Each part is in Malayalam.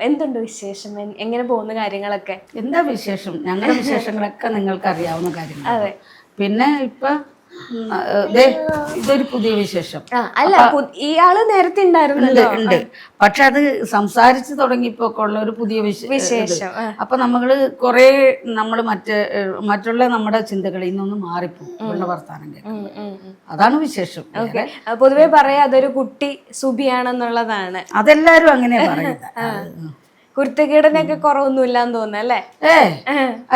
എന്തുണ്ട് വിശേഷം? എങ്ങനെ പോകുന്ന കാര്യങ്ങളൊക്കെ? എന്താ വിശേഷം? ഞങ്ങളുടെ വിശേഷങ്ങളൊക്കെ നിങ്ങൾക്ക് അറിയാവുന്ന കാര്യങ്ങൾ അതെ. പിന്നെ ഇപ്പൊ ഇതൊരു പുതിയ വിശേഷം. അല്ല ഇയാൾ നേരത്തെ ഉണ്ട് ഉണ്ട്. പക്ഷെ അത് സംസാരിച്ചു തുടങ്ങിയപ്പോ ഉള്ള ഒരു പുതിയ വിശേഷം. അപ്പൊ നമ്മൾ കൊറേ നമ്മൾ മറ്റേ മറ്റുള്ള നമ്മുടെ ചിന്തകളിൽ നിന്നൊന്ന് മാറിപ്പോകും ഉള്ള വർത്താനം. അതാണ് വിശേഷം. പൊതുവെ പറയാ അതൊരു കുട്ടി സുബിയാണെന്നുള്ളതാണ്. അതെല്ലാരും അങ്ങനെയാ പറയുന്നത്. കുരുത്തക്കേടിനൊക്കെ കുറവൊന്നുമില്ലാന്ന് തോന്നുന്നു അല്ലേ? ഏ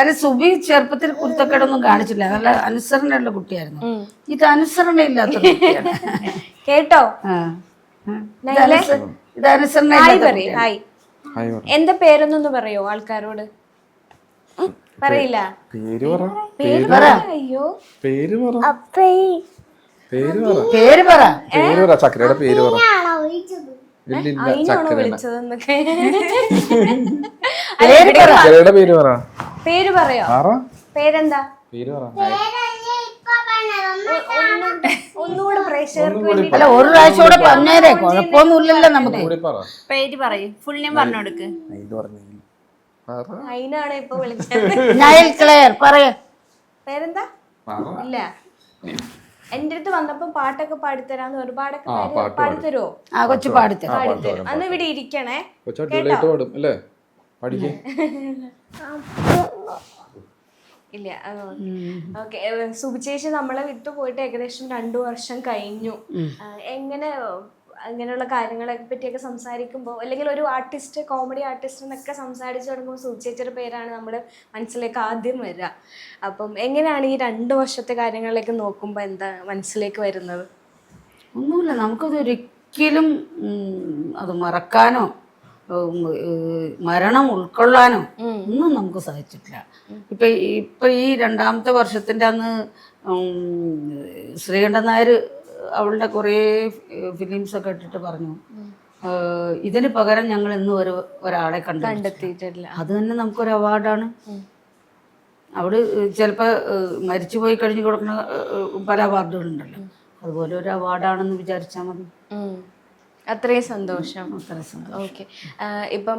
അത് സുബി ചെറുപ്പത്തിൽ കുരുത്തക്കേടൊന്നും കാണിച്ചില്ല. നല്ല അനുസരണയുള്ള കുട്ടിയായിരുന്നു. ഇത് അനുസരണ ഇല്ലാത്ത കുട്ടിയാണ്. കേട്ടോ. ഇത് അനുസരണ ഹായ് ഇല്ലാത്ത ഹായ്. ഹായ് പറ എന്താ പേരൊന്നൊന്ന് പറയോ ആൾക്കാരോട്? പറയില്ല. പേര് പറ. പേര് പറ. അയ്യോ. പേര് പറ. പേര് പറ. പേര് പറ. പേര് പറ. ചക്കരയുടെ പേര് പറ. പേര് പറ. പേര് പറയോ? പറ പേരെന്താ? പേര് പറ. ഒന്നുകൂടെ പ്രേക്ഷകർക്ക് അല്ല ഒരു പ്രാവശ്യം കൂടെ പറഞ്ഞേരെ. കുഴപ്പമൊന്നുമില്ലല്ലോ നമുക്ക്. കൂടി പറ. പേര് പറയൂ. ഫുൾ നെയിം പറഞ്ഞു. കൊടുക്ക് അതിനാണ് ഇപ്പൊ വിളിച്ചത്? നയൽ ക്ലെയർ പറയ. പേരെന്താ? ഇല്ല. എന്റെ അടുത്ത് വന്നപ്പോ പാട്ടൊക്കെ പാടിത്തരാന്ന് ഒരുപാടൊക്കെ ആ, പാടി- പാട്ട് പാടിത്തരുവോ? ആ കൊച്ചു പാടിത്തരാം. പാടിത്തരും. അന്ന് ഇവിടെ ഇരിക്കണേ. കൊച്ചു അടിപൊളിയായിട്ട് പാടും അല്ലേ? ഇല്ല ഓക്കെ സുബിചേച്ചി നമ്മളെ വിട്ടു പോയിട്ട് ഏകദേശം രണ്ടു വർഷം കഴിഞ്ഞു. ആ, എങ്ങനെ അങ്ങനെയുള്ള കാര്യങ്ങളെ പറ്റിയൊക്കെ സംസാരിക്കുമ്പോൾ അല്ലെങ്കിൽ ഒരു ആർട്ടിസ്റ്റ് കോമഡി ആർട്ടിസ്റ്റ് എന്നൊക്കെ സംസാരിച്ചു തുടങ്ങുമ്പോൾ സൂചിച്ചൊരു പേരാണ് നമ്മുടെ മനസ്സിലേക്ക് ആദ്യം വരിക അപ്പം എങ്ങനെയാണ് ഈ രണ്ട് വർഷത്തെ കാര്യങ്ങളിലേക്ക് നോക്കുമ്പോൾ എന്താ മനസ്സിലേക്ക് വരുന്നത്? ഒന്നുമില്ല നമുക്കത് ഒരിക്കലും അത് മറക്കാനോ മരണം ഉൾക്കൊള്ളാനോ ഒന്നും നമുക്ക് സാധിച്ചിട്ടില്ല. ഇപ്പൊ ഇപ്പൊ ഈ രണ്ടാമത്തെ വർഷത്തിന്റെ അന്ന് ശ്രീകണ്ഠൻ നായർ അവളുടെ കുറേ ഫിലിംസ് ഒക്കെ ഇട്ടിട്ട് പറഞ്ഞു. ഇതിന് പകരം ഞങ്ങൾ ഇന്ന് ഒരു ഒരാളെ കണ്ടു കണ്ടെത്തിയിട്ടില്ല. അത് തന്നെ നമുക്കൊരു അവാർഡാണ്. അവിടെ ചിലപ്പോൾ മരിച്ചു പോയി കഴിഞ്ഞ് കൊടുക്കുന്ന പല അവാർഡുകളുണ്ടല്ലോ അതുപോലെ ഒരു അവാർഡാണെന്ന് വിചാരിച്ചാൽ മതി. അത്രയും സന്തോഷം. അത്ര സന്തോഷം. ഓക്കെ. ഇപ്പം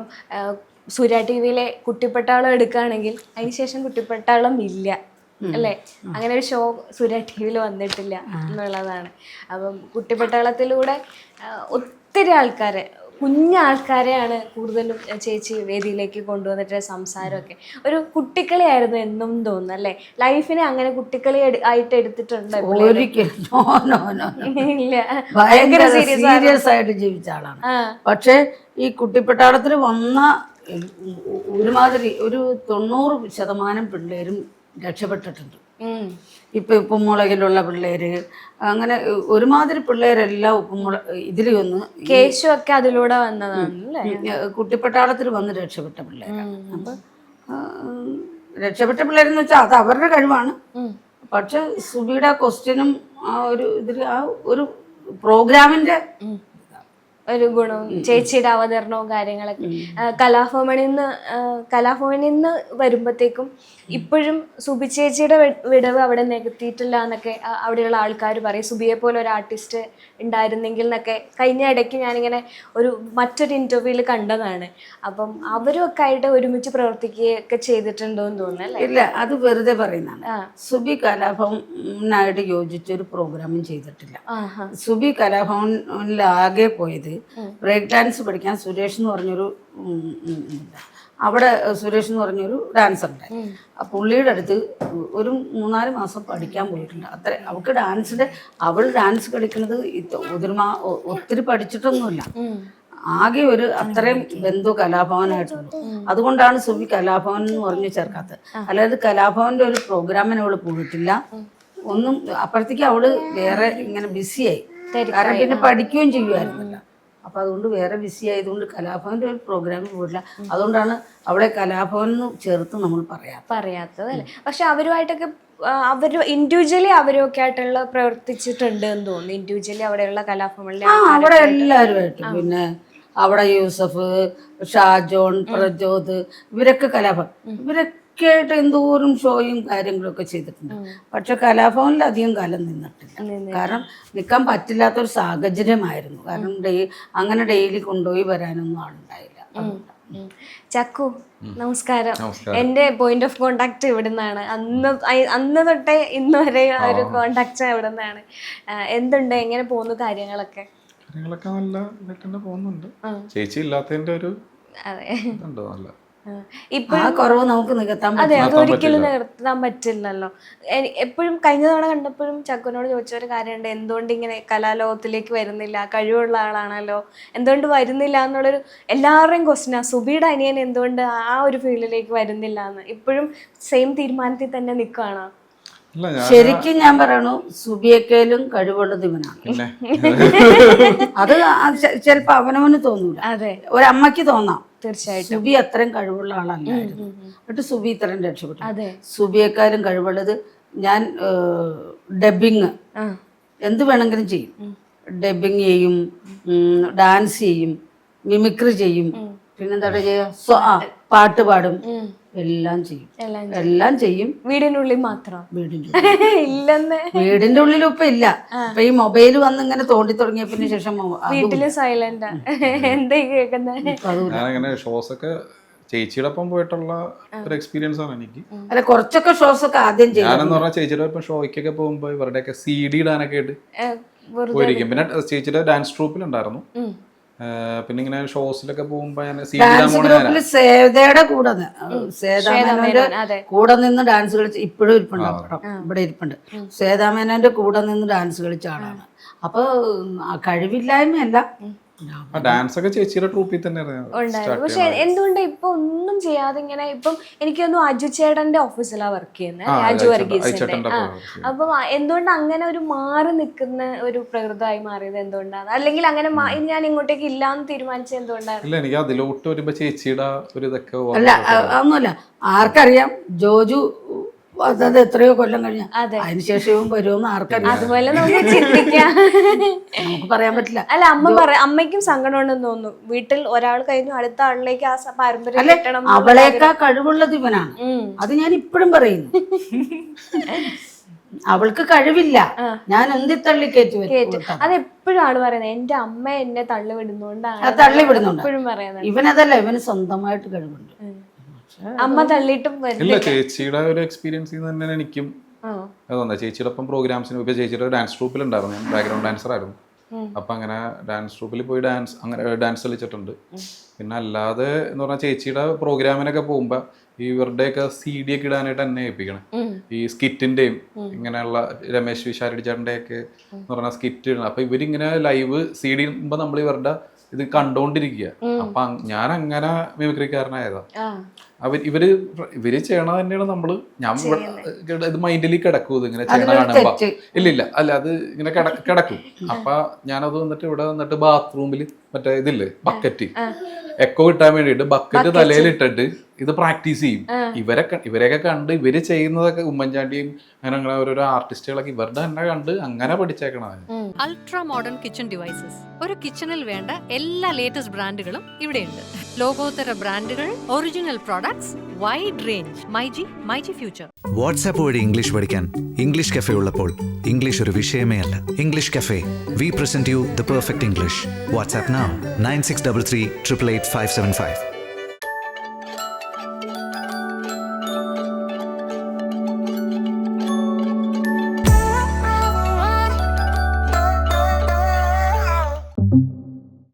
സൂര്യ ടി വിയിലെ കുട്ടിപ്പട്ടാളം എടുക്കുകയാണെങ്കിൽ അതിനുശേഷം കുട്ടിപ്പട്ടാളം ഇല്ല. അല്ലേ? അങ്ങനെ ഒരു ഷോ സൂര്യ ടി വിയിൽ വന്നിട്ടില്ല എന്നുള്ളതാണ്. അപ്പം കുട്ടിപ്പട്ടാളത്തിലൂടെ ഒത്തിരി ആൾക്കാരെ കുഞ്ഞ ആൾക്കാരെയാണ് കൂടുതലും ചേച്ചി വേദിയിലേക്ക് കൊണ്ടുവന്നിട്ട് സംസാരമൊക്കെ. ഒരു കുട്ടിക്കളിയായിരുന്നു എന്നും തോന്നുന്നു അല്ലേ? ലൈഫിനെ അങ്ങനെ കുട്ടിക്കളി ആയിട്ട് എടുത്തിട്ടുണ്ട് ഭയങ്കര സീരിയസ് ആയിട്ട് ജീവിച്ച ആളാണ്. പക്ഷേ ഈ കുട്ടിപ്പട്ടാളത്തിൽ വന്ന ഒരുമാതിരി ഒരു തൊണ്ണൂറ് ശതമാനം പിള്ളേരും രക്ഷപ്പെട്ടിട്ടുണ്ട്. ഇപ്പൊ ഉപ്പുമുളകിലുള്ള പിള്ളേര് അങ്ങനെ ഒരുമാതിരി പിള്ളേരെല്ലാം ഉപ്പുമുള ഇതിൽ വന്ന് കേശു ഒക്കെ അതിലൂടെ വന്നതാണ് കുട്ടിപ്പട്ടാളത്തിൽ വന്ന് രക്ഷപ്പെട്ട പിള്ളേര് അപ്പൊ രക്ഷപ്പെട്ട പിള്ളേരെന്ന് വെച്ചാൽ അത് അവരുടെ കഴിവാണ്. പക്ഷെ സുബിയുടെ ക്വസ്റ്റ്യനും ആ ഒരു ഇതിൽ ആ ഒരു പ്രോഗ്രാമിന്റെ ഒരു ഗുണവും ചേച്ചിയുടെ അവതരണവും കാര്യങ്ങളൊക്കെ. കലാഭവനിൽ നിന്ന് കലാഭവനിൽ നിന്ന് വരുമ്പോഴത്തേക്കും ഇപ്പോഴും സുബി ചേച്ചിയുടെ വിടവ് അവിടെ നികത്തിയിട്ടില്ല എന്നൊക്കെ അവിടെയുള്ള ആൾക്കാർ പറയും. സുബിയെ പോലെ ഒരു ആർട്ടിസ്റ്റ് ഉണ്ടായിരുന്നെങ്കിൽ എന്നൊക്കെ കഴിഞ്ഞ ഇടയ്ക്ക് ഞാനിങ്ങനെ ഒരു മറ്റൊരു ഇന്റർവ്യൂവിൽ കണ്ടതാണ്. അപ്പം അവരും ഒക്കെ ആയിട്ട് ഒരുമിച്ച് പ്രവർത്തിക്കുകയൊക്കെ ചെയ്തിട്ടുണ്ടോ എന്ന് തോന്നുന്നു ഇല്ല അത് വെറുതെ പറയുന്നതാണ്. സുബി കലാഭവനായിട്ട് യോജിച്ചൊരു പ്രോഗ്രാമും ചെയ്തിട്ടില്ല. സുബി കലാഭവനിലാകെ പോയത് ബ്രേക്ക് ഡാൻസ് പഠിക്കാൻ സുരേഷ് എന്ന് പറഞ്ഞൊരു അവിടെ സുരേഷ് എന്ന് പറഞ്ഞൊരു ഡാൻസർ ഉണ്ട്. ആ പുള്ളിയുടെ അടുത്ത് ഒരു മൂന്നാൽ മാസം പഠിക്കാൻ പോയിട്ടുണ്ട്. അത്ര അവൾക്ക് ഡാൻസിന്റെ അവൾ ഡാൻസ് കളിക്കുന്നത് ഒതിർമ ഒത്തിരി പഠിച്ചിട്ടൊന്നുമില്ല. ആകെ ഒരു അത്രയും ബന്ധു കലാഭവനായിട്ടുള്ളൂ അതുകൊണ്ടാണ് സുബി കലാഭവൻ എന്ന് പറഞ്ഞു ചേർക്കാത്തത്. അല്ലാതെ കലാഭവന്റെ ഒരു പ്രോഗ്രാമിന് അവൾ പോയിട്ടില്ല. ഒന്നും അപ്പോഴത്തേക്ക് അവൾ വേറെ ഇങ്ങനെ ബിസിയായി കാരണം പിന്നെ പഠിക്കുകയും ചെയ്യുമായിരുന്നില്ല അപ്പൊ അതുകൊണ്ട് വേറെ ബിസി ആയതുകൊണ്ട് കലാഭവന്റെ ഒരു പ്രോഗ്രാമിൽ പോയില്ല അതുകൊണ്ടാണ് അവിടെ കലാഭവൻ എന്ന് ചേർത്ത് നമ്മൾ പറയാം. പറയാത്തത് അല്ലേ? പക്ഷെ അവരുമായിട്ടൊക്കെ അവർ അവർ ഇൻഡിവിജ്വലി അവരൊക്കെ ആയിട്ടുള്ള പ്രവർത്തിച്ചിട്ടുണ്ട് എന്ന് തോന്നുന്നു. ഇൻഡിവിജ്വലി അവിടെയുള്ള കലാഭവനിലെ അവിടെ എല്ലാവരുമായിട്ടും പിന്നെ അവിടെ യൂസഫ് ഷാജോൺ പ്രജോദ് ഇവരൊക്കെ കലാഭവൻ. ഇവരൊക്കെ ആയിട്ട് എന്തോരം ഷോയും കാര്യങ്ങളൊക്കെ ചെയ്തിട്ടുണ്ട്. പക്ഷെ കലാഭവനിൽ അധികം കാലം നിന്നിട്ടില്ല. കാരണം നിൽക്കാൻ പറ്റില്ലാത്തൊരു സാഹചര്യമായിരുന്നു. കാരണം ഡെയ് അങ്ങനെ ഡെയിലി കൊണ്ടുപോയി വരാനൊന്നും ആളുണ്ടായില്ല. ചക്കു നമസ്കാരം. എന്റെ പോയിന്റ് ഓഫ് കോണ്ടാക്ട് ഇവിടെ നിന്നാണ് അന്ന് അന്ന് തൊട്ടേ ഇന്ന് വരെ ആ ഒരു കോണ്ടാക്ട് ഇവിടെ നിന്നാണ് എന്തുണ്ട്? എങ്ങനെ പോകുന്നു കാര്യങ്ങളൊക്കെ? കാര്യങ്ങളൊക്കെ നല്ല പോകുന്നുണ്ട്. ചേച്ചി ഇല്ലാത്തതിന്റെ ഒരു അതെ. നല്ല. ഇപ്പൊ കുറവ് നമുക്ക് നികത്താൻ അതെ അതൊരിക്കലും നികത്താൻ പറ്റില്ലല്ലോ. എപ്പോഴും കഴിഞ്ഞ തവണ കണ്ടപ്പോഴും ചക്കുനോട് ചോദിച്ച ഒരു കാര്യമുണ്ട്. എന്തുകൊണ്ട് ഇങ്ങനെ കലാലോകത്തിലേക്ക് വരുന്നില്ല? കഴിവുള്ള ആളാണല്ലോ. എന്തുകൊണ്ട് വരുന്നില്ല എന്നുള്ളൊരു എല്ലാവരുടെയും ക്വസ്റ്റിനാ സുബിയുടെ അനിയൻ എന്തുകൊണ്ട് ആ ഒരു ഫീൽഡിലേക്ക് വരുന്നില്ല എന്ന്? ഇപ്പോഴും സെയിം തീരുമാനത്തിൽ തന്നെ നിൽക്കുകയാണോ? ശരിക്കും ഞാൻ പറയണു സുബിയക്കേലും കഴിവുള്ളത് ഇവനാണ്. അത് ചിലപ്പോ അവനവന് തോന്നൂല. അതെ. ഒരമ്മയ്ക്ക് തോന്നാം. തീർച്ചയായിട്ടും. സുബി അത്രയും കഴിവുള്ള ആളല്ലായിരുന്നു. എന്നിട്ട് സുബി ഇത്രയും രക്ഷപ്പെട്ടു. അതെ. സുബിയെക്കാളും കഴിവുള്ളത് ഞാൻ ഡബിങ് ആ. എന്ത് വേണമെങ്കിലും ചെയ്യും. ഡബിങ് ചെയ്യും ഡാൻസ് ചെയ്യും മിമിക്രി ചെയ്യും. പിന്നെന്താ പറയുക പാട്ട് പാടും. എല്ലാം ചെയ്യും. എല്ലാം എല്ലാം ചെയ്യും. വീടിനുള്ളിൽ മാത്രം. വീടിന്റെ ഇല്ലെന്ന്. വീടിന്റെ ഉള്ളിൽ ഇപ്പൊ ഇല്ല. ഇപ്പൊ ഈ മൊബൈൽ വന്ന് ഇങ്ങനെ തോണ്ടി തുടങ്ങിയതിന് ശേഷം വീട്ടിൽ സൈലന്റ് എന്താ കേൾക്കുന്നത് ഷോസ് ഒക്കെ ചേച്ചിയുടെ ഒപ്പം പോയിട്ടുള്ള ഒരു എക്സ്പീരിയൻസ് ആണ് എനിക്ക്. അല്ല കുറച്ചൊക്കെ ഷോസ് ഒക്കെ ആദ്യം ചെയ്യും. ഞാനെന്ന് പറഞ്ഞാൽ ചേച്ചിയുടെ ഒപ്പം ഷോയ്ക്കൊക്കെ പോകുമ്പോൾ ഇവരുടെയൊക്കെ സി ഡി ഇടാനൊക്കെ ആയിട്ട് പോയിരിക്കും. പിന്നെ ചേച്ചിയുടെ ഡാൻസ് ട്രൂപ്പിലുണ്ടായിരുന്നു പിന്നെ ഇങ്ങനെ ഷോസിലൊക്കെ പോകുമ്പോ സേതയുടെ കൂടെ സേതാമേനോന്റെ കൂടെ നിന്ന് ഡാൻസ് കളിച്ച് ഇപ്പോഴും ഇരിപ്പുണ്ട് ഇവിടെ ഇരിപ്പുണ്ട്. സേതാമേനോന്റെ കൂടെ നിന്ന് ഡാൻസ് കളിച്ച ആളാണ്. അപ്പൊ കഴിവില്ലായ്മയല്ല. ഡാൻസ് ഒക്കെ ചേച്ചിയുടെ ട്രൂപ്പിൽ തന്നെ ഉണ്ടായിരുന്നു. പക്ഷെ എന്തുകൊണ്ട് ഇപ്പൊ ഒന്നും ചെയ്യാതെ ഇങ്ങനെ ഇപ്പം എനിക്കൊന്നും അജു ചേട്ടന്റെ ഓഫീസിലാ വർക്ക് ചെയ്യുന്നത് അപ്പൊ അജു വർഗീസിന്റെ. എന്തുകൊണ്ട് അങ്ങനെ ഒരു മാറി നിൽക്കുന്ന ഒരു പ്രകൃതമായി മാറിയത് എന്തുകൊണ്ടാണ്? അല്ലെങ്കിൽ അങ്ങനെ ഞാൻ ഇങ്ങോട്ടേക്ക് ഇല്ലാന്ന് തീരുമാനിച്ചത് എന്തുകൊണ്ടാണ്? ഇല്ല എനിക്ക് അതിലോട്ട് വരുമ്പോ ചേച്ചിയുടെ ഒരു ഇതൊക്കെ അല്ല ഒന്നുമില്ല. അതൊന്നുമല്ല ആർക്കറിയാം ജോജു അതത് എത്രയോ കൊല്ലം കഴിഞ്ഞ. അതിനുശേഷവും വരുമെന്ന് ആർക്കറിയാം. അതുപോലെ നമുക്ക് ചിന്തിക്കാം. നമുക്ക് പറയാൻ പറ്റില്ല. അല്ല അമ്മ പറ അമ്മയ്ക്കും സങ്കടമുണ്ടെന്ന് തോന്നുന്നു. വീട്ടിൽ ഒരാൾ കഴിഞ്ഞു അടുത്ത ആളിലേക്ക് ആ പാരമ്പര്യം കിട്ടണം അവളേക്കാ കഴിവുള്ളത് ഇവനാണ്. അത് ഞാൻ ഇപ്പോഴും പറയുന്നു. അവൾക്ക് കഴിവില്ല. ഞാൻ എന്തി തള്ളി കയറ്റി അത് എപ്പോഴും ആൾ പറയുന്നത് എന്റെ അമ്മ എന്നെ തള്ളി വിടുന്നോണ്ടാണ് അത് തള്ളി വിടുന്നുണ്ട് ഇവനതല്ല ഇവന് സ്വന്തമായിട്ട് കഴിവുണ്ട്. അമ്മ തള്ളിയിട്ടും ഇല്ല ചേച്ചിയുടെ ഒരു എക്സ്പീരിയൻസിൽ നിന്ന് തന്നെ എനിക്കും. ആ. അതെന്താ ചേച്ചിയുടെ ഒപ്പം പ്രോഗ്രാംസിന് ഇപ്പൊ ചേച്ചിയുടെ ഡാൻസ് ട്രൂപ്പിൽ ഉണ്ടായിരുന്നു. ഞാൻ ബാക്ക്ഗ്രൗണ്ട് ഡാൻസർ ആയിരുന്നു. അപ്പൊ അങ്ങനെ ഡാൻസ് ട്രൂപ്പിൽ പോയി ഡാൻസ് അങ്ങനെ ഡാൻസ് കളിച്ചിട്ടുണ്ട്. പിന്നെ അല്ലാതെ എന്ന് പറഞ്ഞാൽ ചേച്ചിയുടെ പ്രോഗ്രാമിനൊക്കെ പോകുമ്പോൾ ഈ ഇവരുടെയൊക്കെ സി ഡി ഒക്കെ ഇടാനായിട്ട് എന്നെ ഏൽപ്പിക്കണം. ഈ സ്കിറ്റിന്റെയും ഇങ്ങനെയുള്ള രമേശ് വിശാരടി ചേട്ടന്റെ ഒക്കെ എന്ന് പറഞ്ഞാൽ സ്കിറ്റ് ഇടണം. അപ്പൊ ഇവരിങ്ങനെ ലൈവ് സി ഡി ഇടുമ്പോൾ നമ്മൾ ഇവരുടെ ഇത് കണ്ടോണ്ടിരിക്കുക അപ്പൊ ഞാൻ അങ്ങനെ മിമിക്രിക്കാരനായതാ ആ. അവർ ഇവർ ഇവർ ചെയ്യണ തന്നെയാണ് നമ്മൾ. ഞാൻ ഇത് മൈൻഡിൽ കിടക്കും ഇത് ഇങ്ങനെ ചെയ്യണ കാണുമ്പോ? ഇല്ല ഇല്ല. അല്ല അത് ഇങ്ങനെ കിട- കിടക്കും. അപ്പൊ ഞാനത് വന്നിട്ട് ഇവിടെ വന്നിട്ട് ബാത്റൂമിൽ മറ്റേ ഇതില്ലേ ബക്കറ്റ് എക്കോ കിട്ടാൻ വേണ്ടിട്ട് ബക്കറ്റ് തലയിൽ ഇട്ടിട്ട് ഇത് പ്രാക്ടീസ് ചെയ്യും. ഇവരെ ഇവരെയൊക്കെ കണ്ട് ഇവർ ചെയ്യുന്നതൊക്കെ ഉമ്മൻചാണ്ടിയും അങ്ങനെ അങ്ങനെ ഓരോരോ ആർട്ടിസ്റ്റുകളൊക്കെ ഇവരുടെ തന്നെ കണ്ട് അങ്ങനെ പഠിച്ചേക്കണത് അൾട്രാ മോഡേൺ കിച്ചൺ ഡിവൈസസ് ഒരു കിച്ചണിൽ വേണ്ട എല്ലാ ലേറ്റസ്റ്റ് ബ്രാൻഡുകളും ഇവിടെയുണ്ട്. ലോകോത്തര ബ്രാൻഡുകൾ original products wide range myG myG future WhatsApp വഴി ഇംഗ്ലീഷ് പഠിക്കാൻ ഇംഗ്ലീഷ് കഫേ ഉള്ളപ്പോൾ ഇംഗ്ലീഷ് ഒരു വിഷയമേ അല്ല. English cafe we present you the perfect English WhatsApp nine six double three triple eight five seven five